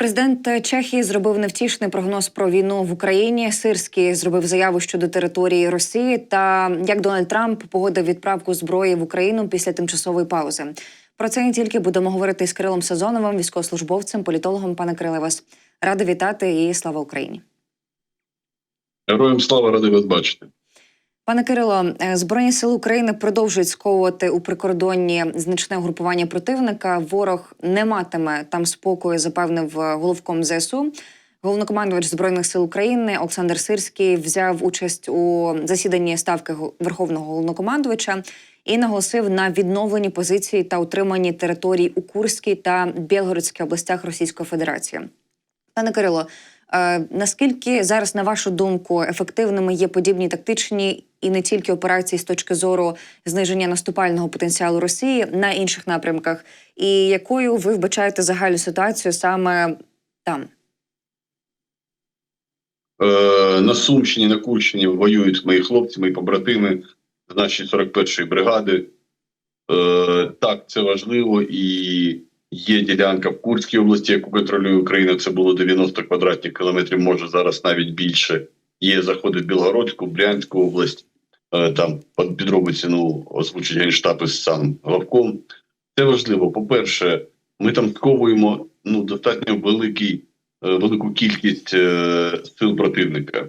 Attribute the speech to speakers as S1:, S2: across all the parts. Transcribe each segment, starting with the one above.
S1: Президент Чехії зробив невтішний прогноз про війну в Україні. Сирський зробив заяву щодо території Росії та як Дональд Трамп погодив відправку зброї в Україну після тимчасової паузи. Про це не тільки будемо говорити з Кирилом Сезоновим, військовослужбовцем, політологом. Пане Кириле, вас рада вітати і слава Україні.
S2: Героям слава радий вас бачити.
S1: Пане Кирило, е, збройні сили України продовжують сковувати у прикордонні значне угрупування противника. Ворог не матиме там спокою, запевнив е, головком ЗСУ. Головнокомандувач збройних сил України Олександр Сирський взяв участь у засіданні ставки верховного головнокомандувача і наголосив на відновленні позиції та утриманні територій у Курській та Білгородській областях Російської Федерації. Пане Кирило, наскільки зараз, на вашу думку, ефективними є подібні тактичні і не тільки операції з точки зору зниження наступального потенціалу Росії на інших напрямках, і якою ви вбачаєте загальну ситуацію саме там?
S2: Е, на Сумщині, на Курщині воюють мої хлопці, мої побратими з нашої 41-ї бригади. Е, так, це важливо і є ділянка в Курській області, яку контролює Україна. Це було 90 квадратних кілометрів, може зараз навіть більше. Є заходи в Білгородську, Брянську область. Е, там під- підробиці ну, озвучить генштаб із сам главком. Це важливо. По-перше, ми там сковуємо ну, достатньо великий е, велику кількість е, сил противника,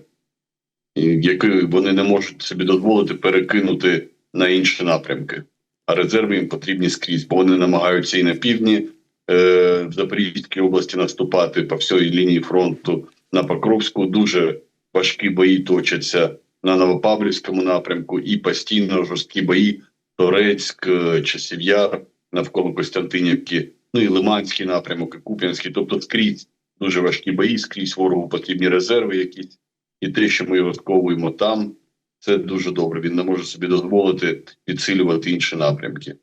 S2: які вони не можуть собі дозволити перекинути на інші напрямки. А резерви їм потрібні скрізь, бо вони намагаються і на півдні е, в Запорізькій області наступати по всій лінії фронту на Покровську. Дуже важкі бої точаться на Новопавлівському напрямку і постійно жорсткі бої. Торецьк, е, Часів Яр навколо Костянтинівки, ну і Лиманський напрямок, і Куп'янський, тобто скрізь дуже важкі бої, скрізь ворогу потрібні резерви якісь, і те, що ми розковуємо там, це дуже добре. Він не може собі дозволити підсилювати інші напрямки.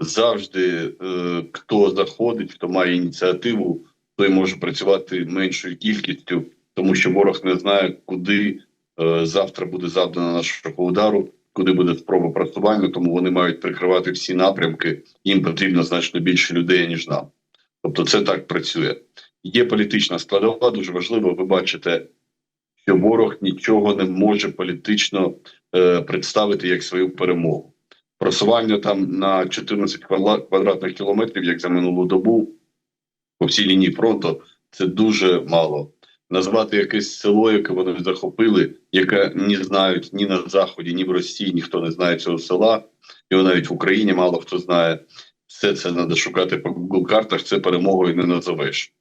S2: Завжди е, хто заходить, хто має ініціативу, той може працювати меншою кількістю, тому що ворог не знає, куди е, завтра буде завдано нашого удару, куди буде спроба просування, тому вони мають прикривати всі напрямки. Їм потрібно значно більше людей, ніж нам. Тобто, це так працює. Є політична складова, дуже важливо. Ви бачите, що ворог нічого не може політично е, представити як свою перемогу. Просування там на 14 квадратних кілометрів, як за минулу добу, по всій лінії фронту, це дуже мало. Назвати якесь село, яке вони захопили, яке не знають ні на заході, ні в Росії, ніхто не знає цього села. Його навіть в Україні мало хто знає. Все це треба шукати по Google картах. Це перемогою не назовеш.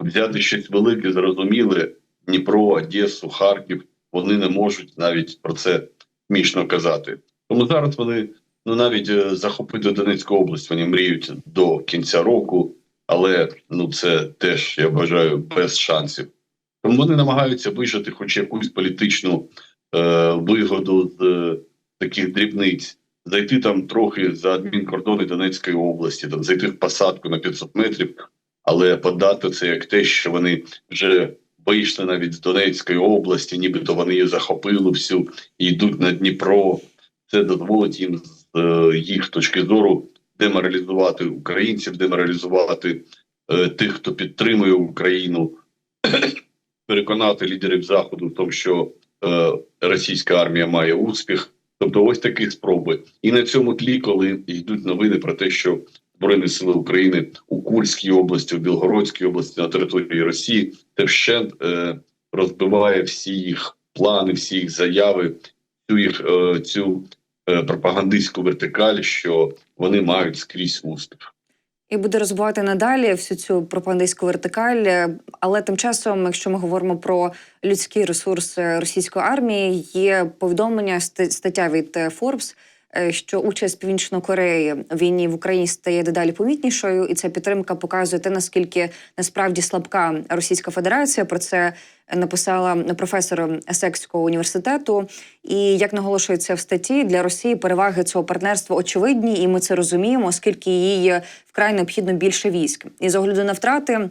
S2: Взяти щось велике, зрозуміле, Дніпро, Одесу, Харків. Вони не можуть навіть про це смішно казати. Тому зараз вони ну навіть е, захопити Донецьку область. Вони мріють до кінця року, але ну це теж я вважаю без шансів. Тому вони намагаються вижити хоч якусь політичну е, вигоду з е, таких дрібниць, зайти там трохи за адмінкордони Донецької області, там зайти в посадку на 500 метрів, але подати це як те, що вони вже вийшли навіть з Донецької області, нібито вони її захопили всю і йдуть на Дніпро. Це дозволить їм з е, їх точки зору деморалізувати українців, деморалізувати е, тих, хто підтримує Україну, переконати лідерів заходу в тому, що е, російська армія має успіх. Тобто, ось такі спроби. І на цьому тлі, коли йдуть новини про те, що Збройні сили України у Курській області, у Білгородській області на території Росії, це вщент е, розбиває всі їх плани, всі їх заяви, цю їх е, цю е, пропагандистську вертикаль, що вони мають скрізь успіх.
S1: І буде розвивати надалі всю цю пропагандистську вертикаль. Але тим часом, якщо ми говоримо про людський ресурс е, російської армії, є повідомлення ст- стаття від е, Forbes, що участь Північної Кореї в війні в Україні стає дедалі помітнішою, і ця підтримка показує те, наскільки насправді слабка Російська Федерація. Про це написала професор Есекського університету. І як наголошується в статті, для Росії переваги цього партнерства очевидні, і ми це розуміємо, оскільки їй вкрай необхідно більше військ. І з огляду на втрати,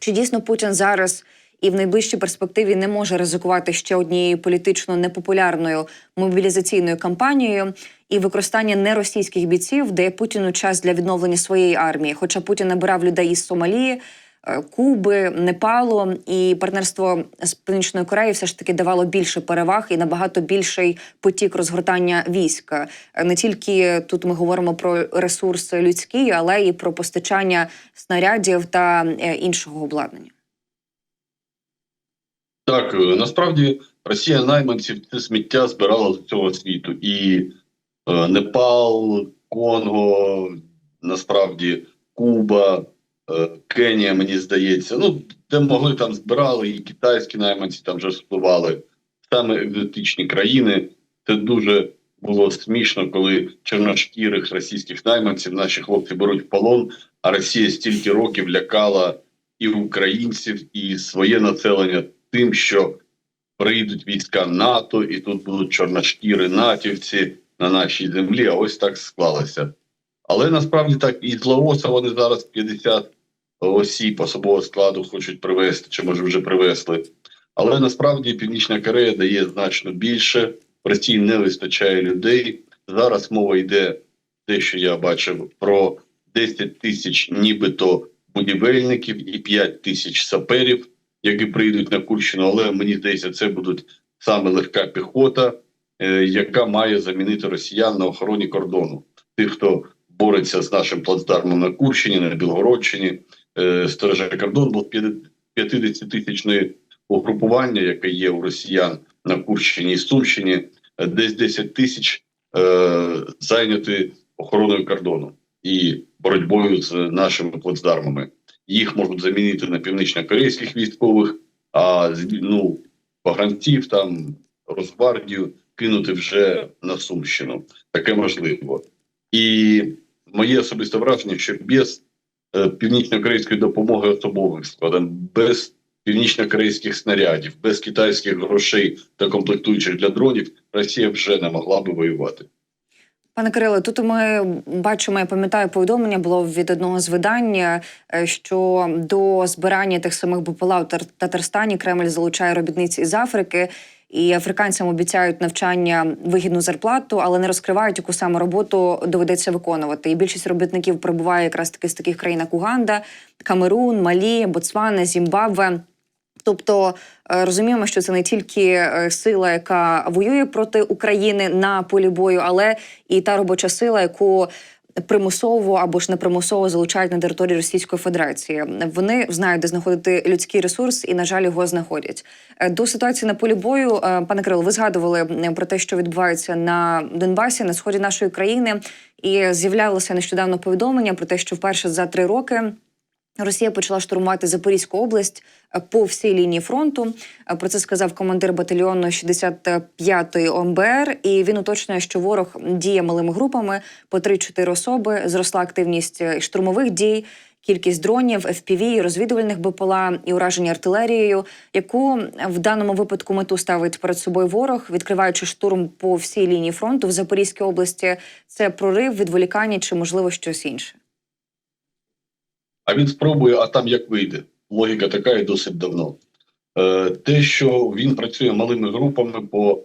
S1: чи дійсно Путін зараз і в найближчій перспективі не може ризикувати ще однією політично непопулярною мобілізаційною кампанією і використання неросійських бійців дає Путіну час для відновлення своєї армії. Хоча Путін набирав людей із Сомалії, е, Куби, Непалу, і партнерство з Північною Кореєю все ж таки давало більше переваг і набагато більший потік розгортання військ. Е, Не тільки тут ми говоримо про ресурс людський, але і про постачання снарядів та е, іншого обладнання.
S2: Так, е, насправді Росія найманців це сміття збирала з цього світу. І е, Непал, Конго, насправді Куба, е, Кенія, мені здається. Ну, де могли там збирали, і китайські найманці там вже впливали. Саме екзотичні країни. Це дуже було смішно, коли чорношкірих російських найманців наші хлопці беруть в полон, а Росія стільки років лякала і українців, і своє населення тим, що прийдуть війська НАТО, і тут будуть чорношкіри натівці на нашій землі. А ось так склалося. Але насправді так і з Лаоса вони зараз 50 осіб особового складу хочуть привезти, чи може вже привезли. Але насправді Північна Корея дає значно більше. Росії не вистачає людей. Зараз мова йде те, що я бачив, про 10 тисяч нібито будівельників і 5 тисяч саперів, які прийдуть на Курщину. Але мені здається, це будуть саме легка піхота, е, яка має замінити росіян на охороні кордону. Тих, хто бореться з нашим плацдармом на Курщині, на Білгородщині, е, сторожа кордон був 50 тисячної угрупування, яке є у росіян на Курщині і Сумщині, е, десь 10 тисяч зайняті охороною кордону і боротьбою з нашими плацдармами. Їх можуть замінити на північно-корейських військових, а ну, погранців там Росгвардію кинути вже на Сумщину. Таке можливо. І моє особисте враження, що без е, північно-корейської допомоги особовим складам, без північно-корейських снарядів, без китайських грошей та комплектуючих для дронів, Росія вже не могла би воювати.
S1: Пане Кириле, тут ми бачимо, я пам'ятаю, повідомлення було від одного з видань, е, що до збирання тих самих БПЛА в Татарстані Кремль залучає робітниць із Африки, і африканцям обіцяють навчання вигідну зарплату, але не розкривають, яку саме роботу доведеться виконувати. І більшість робітників прибуває якраз таки з таких країн, як Уганда, Камерун, Малі, Ботсвана, Зімбабве. Тобто е, розуміємо, що це не тільки е, сила, яка воює проти України на полі бою, але і та робоча сила, яку примусово або ж непримусово залучають на території Російської Федерації. Вони знають, де знаходити людський ресурс, і на жаль, його знаходять. Е, До ситуації на полі бою, пане Кирило, ви згадували про те, що відбувається на Донбасі, на сході нашої країни, і з'являлося нещодавно повідомлення про те, що вперше за три роки. Росія почала штурмувати Запорізьку область е, по всій лінії фронту. Е, Про це сказав командир батальйону 65-ї ОМБР. І він уточнює, що ворог діє малими групами по 3-4 особи. Зросла активність е, штурмових дій, кількість дронів, FPV, розвідувальних БПЛА і ураження артилерією, яку в даному випадку мету ставить перед собою ворог, відкриваючи штурм по всій лінії фронту в Запорізькій області. Це прорив, відволікання чи можливо щось інше.
S2: А він спробує, а там як вийде. Логіка така і досить давно. Е, те, що він працює малими групами по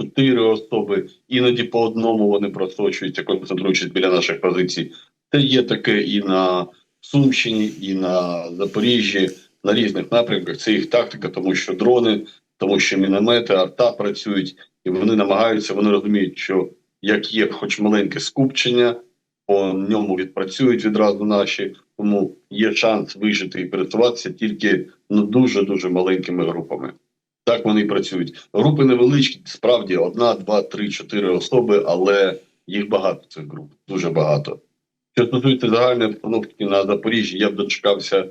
S2: чотири особи, іноді по одному вони просочуються, концентруючись біля наших позицій. Це є таке і на Сумщині, і на Запоріжжі, на різних напрямках. Це їх тактика, тому що дрони, тому що міномети, арта працюють, і вони намагаються, вони розуміють, що як є хоч маленьке скупчення, по ньому відпрацюють відразу наші, тому є шанс вижити і пересуватися тільки ну дуже дуже маленькими групами. Так вони працюють. Групи невеличкі, справді одна, два, три, чотири особи, але їх багато цих груп, дуже багато. Що стосується загальної обстановки на Запоріжжі, я б дочекався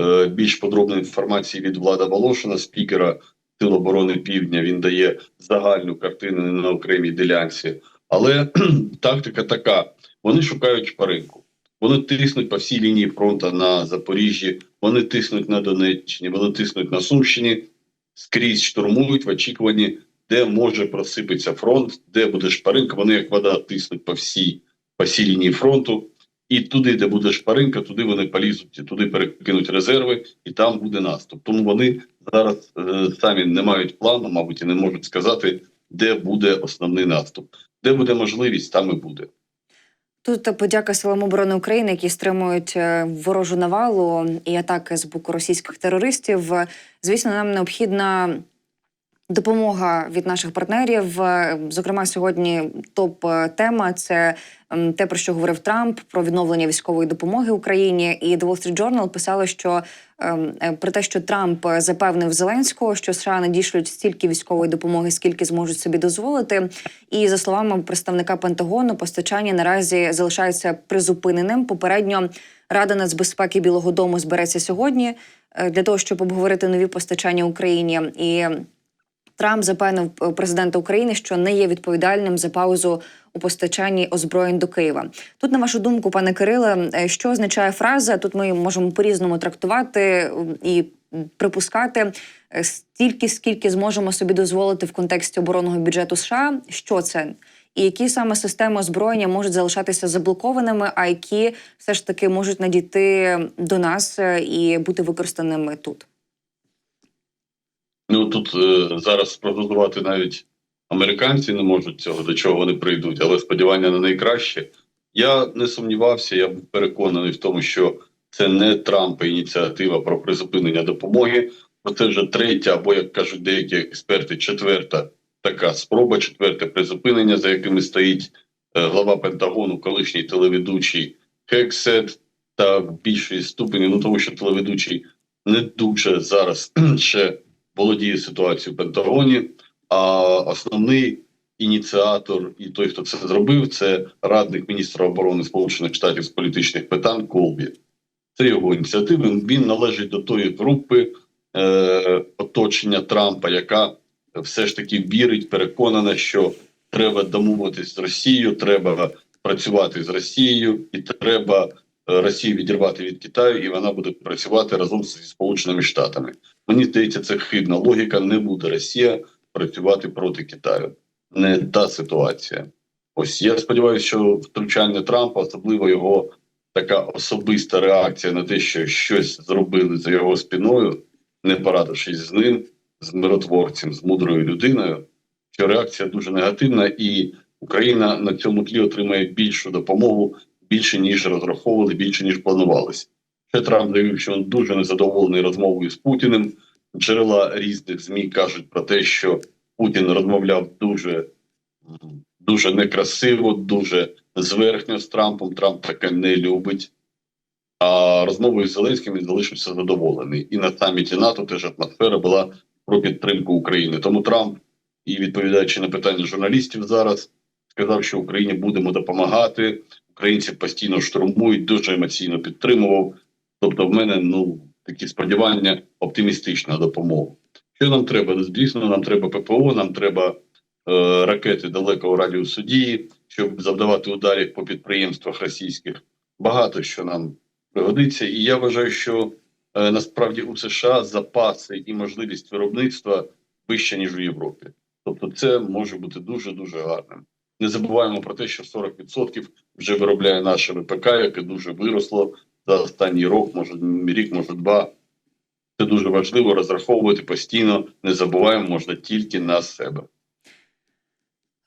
S2: е, більш подробної інформації від Влада Волошина, спікера Сил оборони Півдня. Він дає загальну картину не на окремій ділянці. Але тактика така: вони шукають шпаринку. Вони тиснуть по всій лінії фронту на Запоріжжі, вони тиснуть на Донеччині, вони тиснуть на Сумщині, скрізь штурмують в очікуванні, де може просипатися фронт, де буде шпаринка. Вони як вода тиснуть по всій, по всій лінії фронту. І туди, де буде шпаринка, туди вони полізуть, і туди перекинуть резерви, і там буде наступ. Тому вони зараз е, самі не мають плану, мабуть, і не можуть сказати, де буде основний наступ. Де буде можливість, там і буде.
S1: Тут подяка силам оборони України, які стримують е, ворожу навалу і атаки з боку російських терористів. Звісно, нам необхідна допомога від наших партнерів. Е, Зокрема, сьогодні топ-тема це ем, те, про що говорив Трамп, про відновлення військової допомоги Україні. І The Wall Street Journal писали, що е, про те, що Трамп запевнив Зеленського, що США надішлють стільки військової допомоги, скільки зможуть собі дозволити. І за словами представника Пентагону, постачання наразі залишається призупиненим. Попередньо Рада нацбезпеки Білого Дому збереться сьогодні е, для того, щоб обговорити нові постачання Україні і. Трамп запевнив е, президента України, що не є відповідальним за паузу у постачанні озброєнь до Києва. Тут, на вашу думку, пане Кириле, е, що означає фраза? Тут ми можемо по-різному трактувати е, і припускати е, стільки, скільки зможемо собі дозволити в контексті оборонного бюджету США. Що це? І які саме системи озброєння можуть залишатися заблокованими, а які все ж таки можуть надійти до нас і бути використаними тут?
S2: Ну тут е, зараз спрогнозувати навіть американці не можуть цього, до чого вони прийдуть, але сподівання на найкраще. Я не сумнівався, я був переконаний в тому, що це не Трампа ініціатива про призупинення допомоги. Бо це вже третя, або як кажуть деякі експерти, четверта така спроба, четверте призупинення, за якими стоїть е, глава Пентагону, колишній телеведучий Хексет, та в більшій ступені, ну тому що телеведучий не дуже зараз ще володіє ситуацією в Пентагоні. А основний ініціатор і той, хто це зробив, це радник міністра оборони Сполучених Штатів з політичних питань Колбі. Це його ініціатива. Він належить до тої групи е, оточення Трампа, яка все ж таки вірить, переконана, що треба домовитись з Росією, треба працювати з Росією, і треба Росію відірвати від Китаю, і вона буде працювати разом зі Сполученими Штатами. Мені здається, це хибна логіка. Не буде Росія працювати проти Китаю. Не та ситуація. Ось я сподіваюся, що втручання Трампа, особливо його така особиста реакція на те, що щось зробили за його спиною, не порадившись з ним, з миротворцем, з мудрою людиною, що реакція дуже негативна, і Україна на цьому тлі отримає більшу допомогу, більше ніж розраховували, більше ніж планувалось. Ще Трамп заявив, що він дуже незадоволений розмовою з Путіним. Джерела різних змі кажуть про те, що Путін розмовляв дуже дуже некрасиво, дуже зверхньо з Трампом. Трамп таке не любить. А розмовою з Зеленським він залишився задоволений. І на саміті НАТО теж атмосфера була про підтримку України. Тому Трамп, і відповідаючи на питання журналістів зараз, сказав, що Україні будемо допомагати. Українці постійно штурмують, дуже емоційно підтримував. Тобто, в мене ну такі сподівання оптимістична допомога. Що нам треба? Звісно, нам треба ППО, нам треба е, ракети далекого радіусу дії, щоб завдавати ударів по підприємствах російських. Багато що нам пригодиться. І я вважаю, що е, насправді у США запаси і можливість виробництва вища, ніж у Європі. Тобто, це може бути дуже дуже гарним. Не забуваємо про те, що 40% вже виробляє наше ВПК, яке дуже виросло за останній рок, може рік, може два. Це дуже важливо розраховувати постійно. Не забуваємо, можна тільки на себе.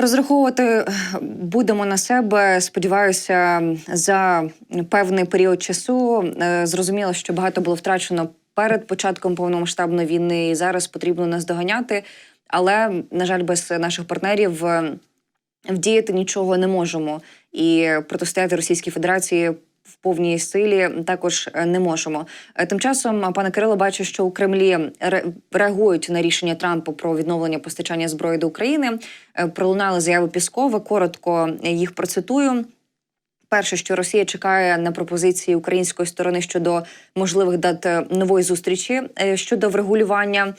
S1: Розраховувати будемо на себе. Сподіваюся, за певний період часу Е, зрозуміло, що багато було втрачено перед початком повномасштабної війни, і зараз потрібно нас доганяти. Але на жаль, без наших партнерів вдіяти нічого не можемо і протистояти Російській Федерації. В повній силі також е, не можемо. Е, Тим часом, пане Кирило, бачу, що у Кремлі реагують на рішення Трампа про відновлення постачання зброї до України. Е, Пролунали заяви Піскова. Коротко їх процитую. Перше, що Росія чекає на пропозиції української сторони щодо можливих дат нової зустрічі щодо врегулювання.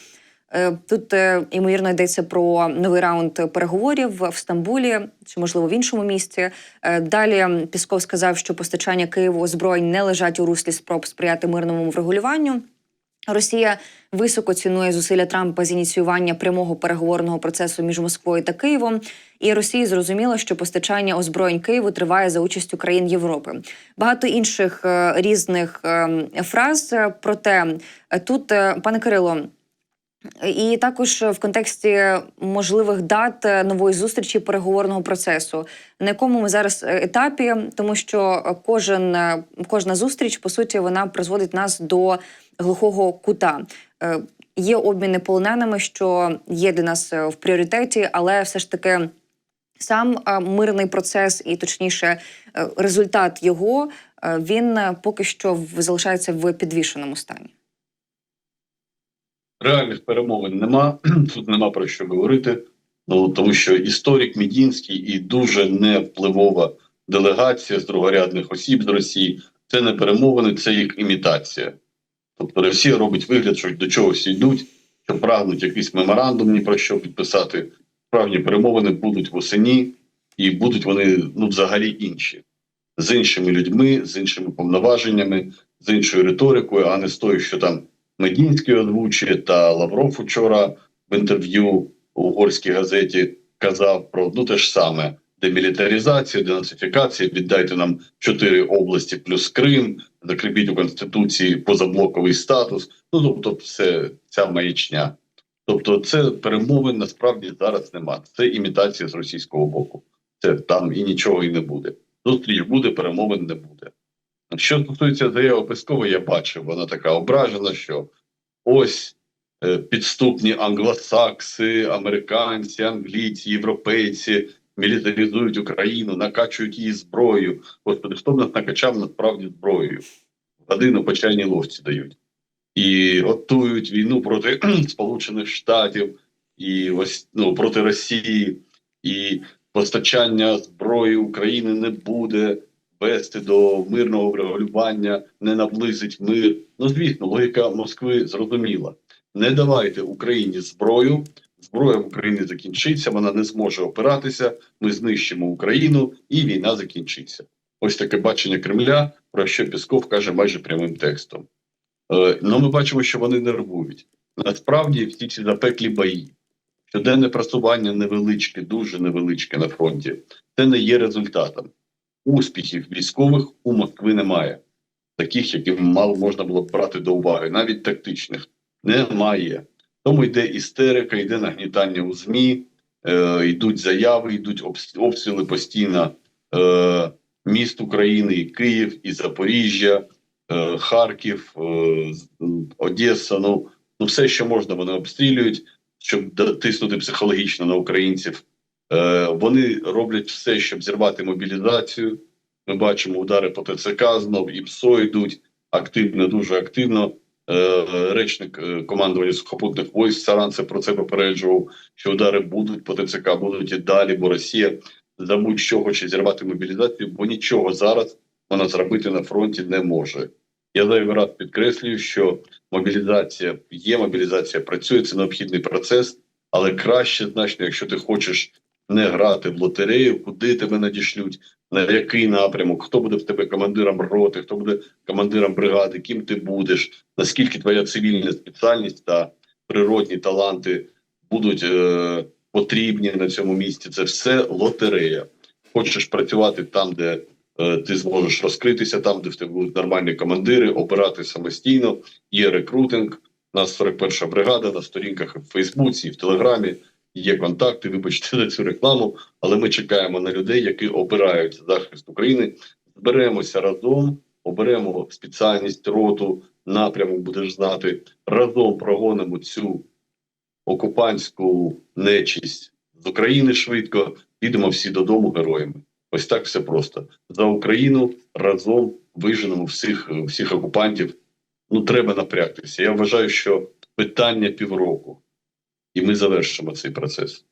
S1: Е, Тут е, ймовірно йдеться про новий раунд переговорів в Стамбулі чи можливо в іншому місці. Е, Далі Пісков сказав, що постачання Києву озброєнь не лежать у руслі спроб сприяти мирному врегулюванню. Росія високо цінує зусилля Трампа з ініціювання прямого переговорного процесу між Москвою та Києвом. І Росії зрозуміло, що постачання озброєнь Києву триває за участю країн Європи. Багато інших різних е, фраз. Проте тут, пане Кирило, І також в контексті можливих дат е, нової зустрічі переговорного процесу, на якому ми зараз е, етапі, тому що кожен е, кожна зустріч, по суті, вона призводить нас до глухого кута. Є обміни полоненими, що є для нас в пріоритеті, але все ж таки сам мирний процес, і точніше, результат його він поки що залишається в підвішеному стані.
S2: Реальних перемовин нема. Тут нема про що говорити. Ну тому що історик Мідінський і дуже невпливова делегація з другорядних осіб з Росії це не перемовини, це їх імітація. Тобто Росія робить вигляд, що до чогось йдуть, що прагнуть якийсь меморандум ні про що підписати. Справжні перемовини будуть восені, і будуть вони ну взагалі інші з іншими людьми, з іншими повноваженнями, з іншою риторикою, а не з тою, що там Медінський озвучує та Лавров учора в інтерв'ю у угорській газеті казав про ну те ж саме: демілітаризація, денацифікація. Віддайте нам чотири області плюс Крим, закріпіть у конституції позаблоковий статус. Ну тобто, все ця маячня. Тобто, це перемовин насправді зараз нема. Це імітація з російського боку. Це там і нічого і не буде. Зустріч буде, перемовин не буде. Що стосується заяви Пескової, я бачив, вона така ображена, що ось е, підступні англосакси, американці, англійці, європейці мілітаризують Україну, накачують її зброєю. Господи, хто б нас накачав насправді зброєю? Годину по чайній ловці дають. І готують війну проти Сполучених Штатів, і ось ну, проти Росії, і постачання зброї України не буде вести до мирного врегулювання, не наблизить мир. Ну звісно, логіка Москви зрозуміла. Не давайте Україні зброю. Зброя в Україні закінчиться, вона не зможе опиратися. Ми знищимо Україну, і війна закінчиться. Ось таке бачення Кремля, про що Пісков каже майже прямим текстом. Е, ну, ми бачимо, що вони нервують. Насправді, всі ці запеклі бої, щоденне просування невеличке, дуже невеличке на фронті, це не є результатом. Успіхів військових у Москви немає, таких, які мало можна було б брати до уваги, навіть тактичних, немає. Тому йде істерика, йде нагнітання у ЗМІ, е, йдуть заяви, йдуть обстріли постійно е, міст України, і Київ, і Запоріжжя, е, Харків, е, Одеса. Ну, ну все, що можна, вони обстрілюють, щоб тиснути психологічно на українців. Е, вони роблять все, щоб зірвати мобілізацію. Ми бачимо удари по ТЦК знов і ПСО йдуть активно, дуже активно. Е, Речник е, командування сухопутних військ Саранцев про це попереджував, що удари будуть по ТЦК, будуть і далі, бо Росія за будь-що хоче зірвати мобілізацію, бо нічого зараз вона зробити на фронті не може. Я зайвий раз підкреслюю, що мобілізація є, мобілізація працює, це необхідний процес, але краще значно, якщо ти хочеш не грати в лотерею, куди тебе надішлють, на який напрямок, хто буде в тебе командиром роти, хто буде командиром бригади, ким ти будеш, наскільки твоя цивільна спеціальність та природні таланти будуть е, потрібні на цьому місці. Це все лотерея. Хочеш працювати там, де е, ти зможеш розкритися, там, де в тебе будуть нормальні командири, обирати самостійно. Є рекрутинг. У нас 41 бригада на сторінках в Фейсбуці, в Телеграмі є контакти. Вибачте за цю рекламу, але ми чекаємо на людей, які обирають захист України. Зберемося разом, оберемо спеціальність роту, напрямок будеш знати. Разом прогонимо цю окупантську нечість з України швидко. Підемо всі додому героями. Ось так все просто за Україну разом виженемо всіх, всіх окупантів. Ну треба напрягтися. Я вважаю, що питання півроку, і ми завершимо цей процес.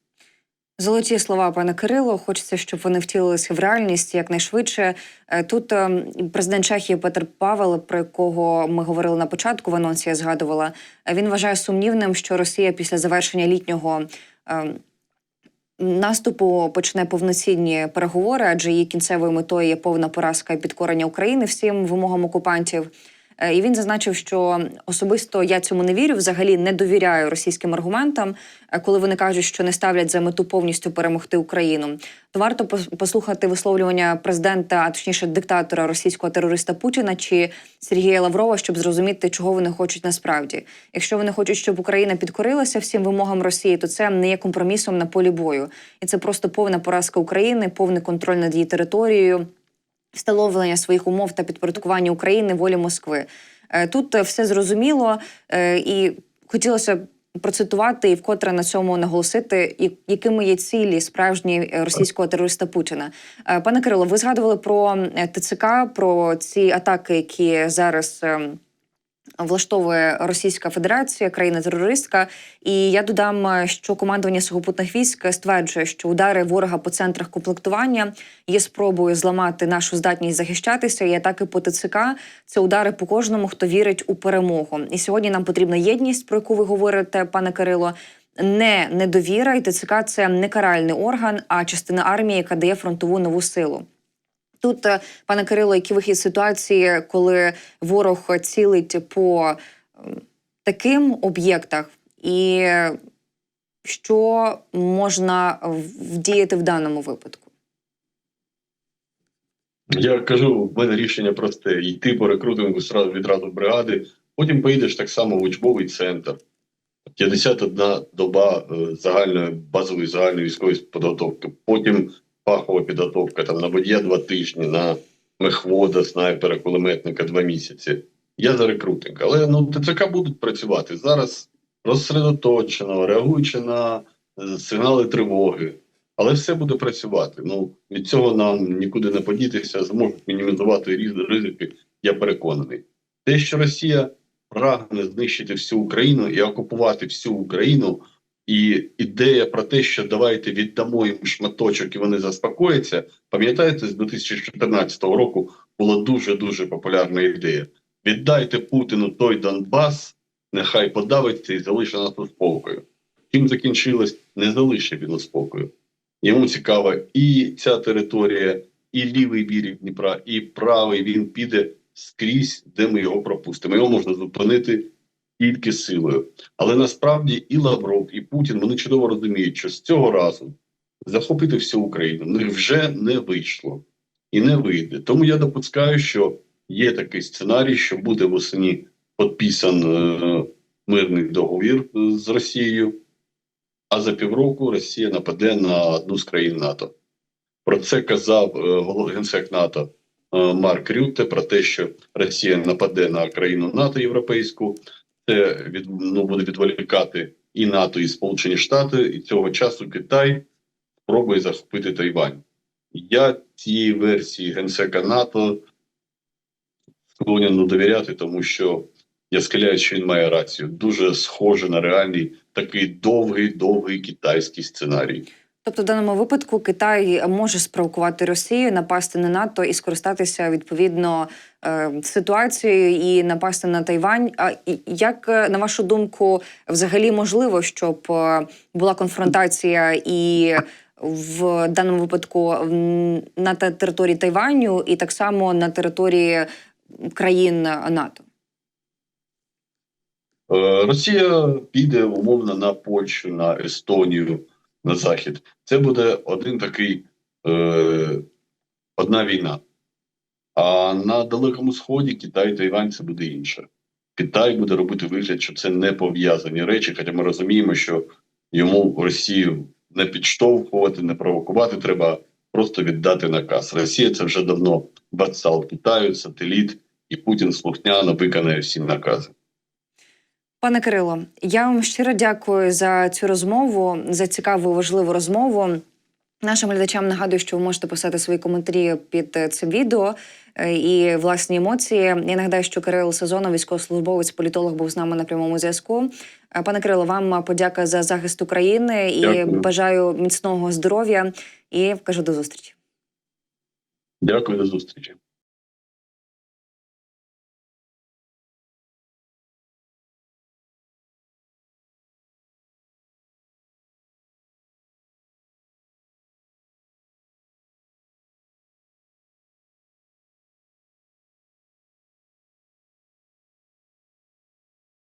S1: Золоті слова, пане Кирило. Хочеться, щоб вони втілилися в реальність якнайшвидше. Е, Тут ем, президент Чехії Петр Павел, про якого ми говорили на початку, в анонсі я згадувала. е, Він вважає сумнівним, що Росія після завершення літнього ем, наступу почне повноцінні переговори, адже її кінцевою метою є повна поразка і підкорення України всім вимогам окупантів. Е, І він зазначив, що особисто я цьому не вірю, взагалі не довіряю російським аргументам, е, коли вони кажуть, що не ставлять за мету повністю перемогти Україну. То варто послухати висловлювання президента, а точніше диктатора російського терориста Путіна чи Сергія Лаврова, щоб зрозуміти, чого вони хочуть насправді. Якщо вони хочуть, щоб Україна підкорилася всім вимогам Росії, то це не є компромісом на полі бою, і це просто повна поразка України, повний контроль над її територією, встановлення своїх умов та підпорядкування України волі Москви. Е, Тут е, все зрозуміло, е, і хотілося процитувати і вкотре на цьому наголосити, якими є цілі справжні російського терориста Путіна. Пане Кирило, ви згадували про ТЦК, про ці атаки, які зараз. Влаштовує Російська Федерація, країна-терористка, і я додам, е, що командування сухопутних військ стверджує, що удари ворога по центрах комплектування є спробою зламати нашу здатність захищатися. І атаки по ТЦК це удари по кожному, хто вірить у перемогу. І сьогодні нам потрібна єдність, про яку ви говорите, пане Кирило. Не недовіра, і ТЦК це не каральний орган, а частина армії, яка дає фронтову нову силу. Тут, е, пане Кирило, який вихід ситуації, коли ворог цілить по таким об'єктах, і що можна вдіяти в даному випадку?
S2: Я кажу, в мене рішення просте: йти по рекрутингу відразу бригади, потім поїдеш так само в учбовий центр. 51 доба е, загальної базової загальної військової підготовки, потім фахова підготовка там на водія два тижні, на мехвода, снайпера, кулеметника два місяці. Я за рекрутинг. Але ну ТЦК будуть працювати зараз розсередоточено, реагуючи на е, сигнали тривоги. Але все буде працювати. Ну від цього нам нікуди не подітися, зможуть мінімізувати різ- ризики. Я переконаний. Те, що Росія прагне знищити всю Україну і окупувати всю Україну, і ідея про те, що давайте віддамо їм шматочок і вони заспокояться. Пам'ятаєте, з 2014 року була дуже дуже популярна ідея: віддайте Путіну той Донбас, нехай подавиться і залишить нас у спокою. Чим закінчилось, не залишить він у спокою. Йому цікава і ця територія, і лівий берег Дніпра, і правий він піде скрізь, де ми його пропустимо. Його можна зупинити тільки силою. Але насправді і Лавров, і Путін вони чудово розуміють, що з цього разу захопити всю Україну них вже не вийшло і не вийде. Тому я допускаю, що є такий сценарій, що буде восені підписан е, мирний договір е, з Росією. А за півроку Росія нападе на одну з країн НАТО. Про це казав е, генсек НАТО е, Марк Рютте про те, що Росія нападе на країну НАТО європейську. Це від, ну, буде відволікати і НАТО, і Сполучені Штати, і цього часу Китай спробує захопити Тайвань. Я цієї версії генсека НАТО склонен довіряти, тому що я схиляюсь, що він має рацію. Дуже схоже на реальний такий довгий, довгий китайський сценарій.
S1: Тобто, в даному випадку Китай може спровокувати Росію, напасти на НАТО і скористатися відповідно е, ситуацією і напасти на Тайвань. А як е, на вашу думку, взагалі можливо, щоб е, була конфронтація і в даному випадку на території Тайваню, і так само на території країн НАТО?
S2: Росія піде умовно на Польщу, на Естонію, на Захід. Це буде один такий е, одна війна. А на Далекому Сході Китай, Тайвань це буде інше. Китай буде робити вигляд, що це не пов'язані речі, хоча ми розуміємо, що йому Росію не підштовхувати, не провокувати, треба просто віддати наказ. Росія це вже давно вассал Китаю, сателіт, і Путін слухняно виконає всі накази.
S1: Пане Кирило, я вам щиро дякую за цю розмову, за цікаву важливу розмову. Нашим глядачам нагадую, що ви можете писати свої коментарі під е, цим відео е, і власні емоції. Я нагадаю, що Кирило Сезонов, військовослужбовець, політолог, був з нами на прямому зв'язку. Е, Пане Кирило, вам подяка за захист України і
S2: Дякую.
S1: бажаю міцного здоров'я. І кажу до зустрічі.
S2: Дякую до зустрічі.